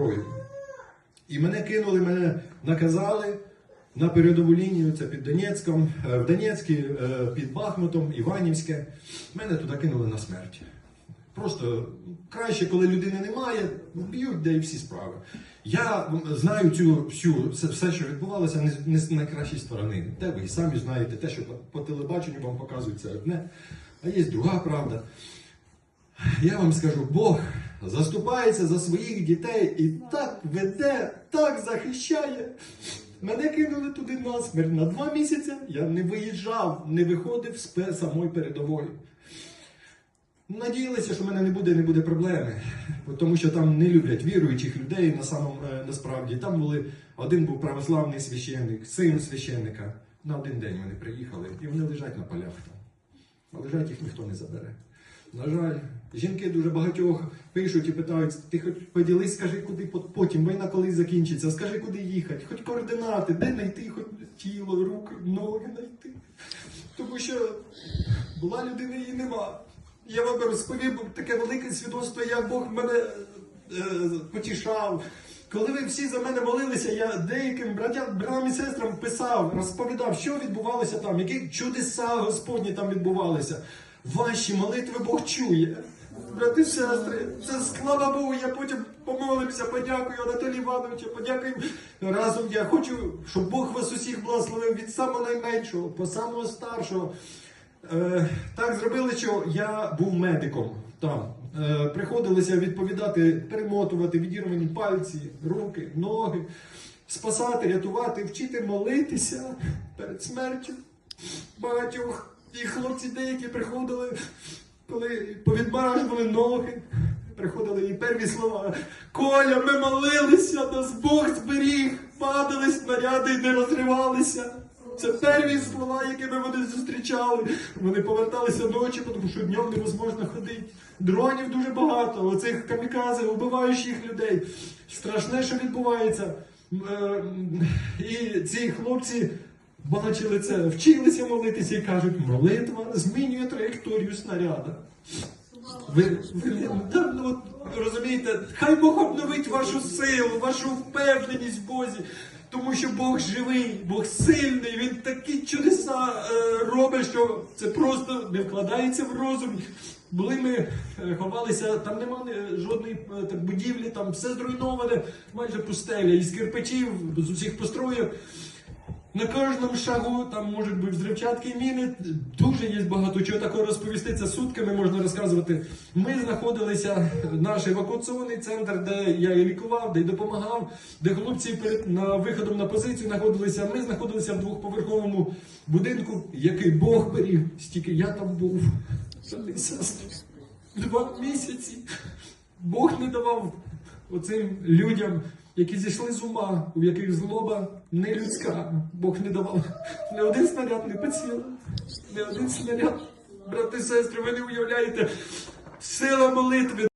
зброю. І мене кинули, мене наказали на передову лінію, це під Донецьком, е, в Донецькій, е, під Бахмутом, Іванівське. Мене туди кинули на смерть. Просто краще, коли людини немає, б'ють, де і всі справи. Я знаю цю всю все, що відбувалося, не, з- найкращої сторони. Те ви і самі знаєте, те, що по телебаченню вам показують, це одне, а є друга правда. Я вам скажу, Бог заступається за своїх дітей і так веде, так захищає. Мене кинули туди насмерть на два місяці. Я не виїжджав, не виходив з самої передової. Надіялися, що в мене не буде, не буде проблеми, тому що там не люблять віруючих людей на самому е, насправді. Там були один був православний священник, син священника. На один день вони приїхали і вони лежать на полях там. А лежать їх ніхто не забере. На жаль, жінки дуже багатьох пишуть і питають: ти хоч поділись, скажи, куди потім війна колись закінчиться, скажи, куди їхати, хоч координати, де знайти, хоч тіло, руки, ноги знайти. Тому що була людина, її нема. Я вам розповів таке велике свідоцтво, як Бог мене е, потішав. Коли ви всі за мене молилися, я деяким братям, братам і сестрам писав, розповідав, що відбувалося там, які чудеса Господні там відбувалися. Ваші молитви Бог чує. Брати сестри, це слава Богу, я потім помолився, подякую Анатолію Івановичу, подякую разом. Я хочу, щоб Бог вас усіх благословив від самого найменшого по самого старшого. Е, так зробили, що я був медиком там. Е, приходилося відповідати, перемотувати відірвані пальці, руки, ноги, спасати, рятувати, вчити молитися перед смертю. Багатьох і хлопці деякі приходили, коли повідмаражували ноги. Приходили і перві слова. Коля, ми молилися, нас Бог зберіг, падали снаряди і не розривалися. Це перві слова, якими вони зустрічали. Вони поверталися ночі, тому що днем невозможно ходити. Дронів дуже багато, оцих камікази, вбиваючих людей. Страшне, що відбувається. Е, І ці хлопці бачили це, вчилися молитися і кажуть, молитва змінює траєкторію снаряда. Ви, ви да, ну, розумієте, хай Бог обновить вашу силу, вашу впевненість в Бозі. Тому що Бог живий, Бог сильний, Він такі чудеса е, робить, що це просто не вкладається в розум. Були ми е, ховалися, там нема е, жодної е, так, будівлі, там все зруйноване, майже пустеля, із кирпичів, з усіх построїв. На кожному шагу там можуть бути взривчатки міни. Дуже є багато чого такого розповісти. Це сутками можна розказувати. Ми знаходилися наш евакуаційний центр, де я і лікував, де й допомагав, де хлопці перед на виходом на позицію знаходилися. Ми знаходилися в двохповерховому будинку, який Бог беріг. Стільки я там був. Два місяці. Бог не давав оцим людям, які зійшли з ума, у яких злоба не людська. Бог не давав. Не один снаряд не поцілив, не один снаряд. Брати сестри, ви не уявляєте, сила молитви.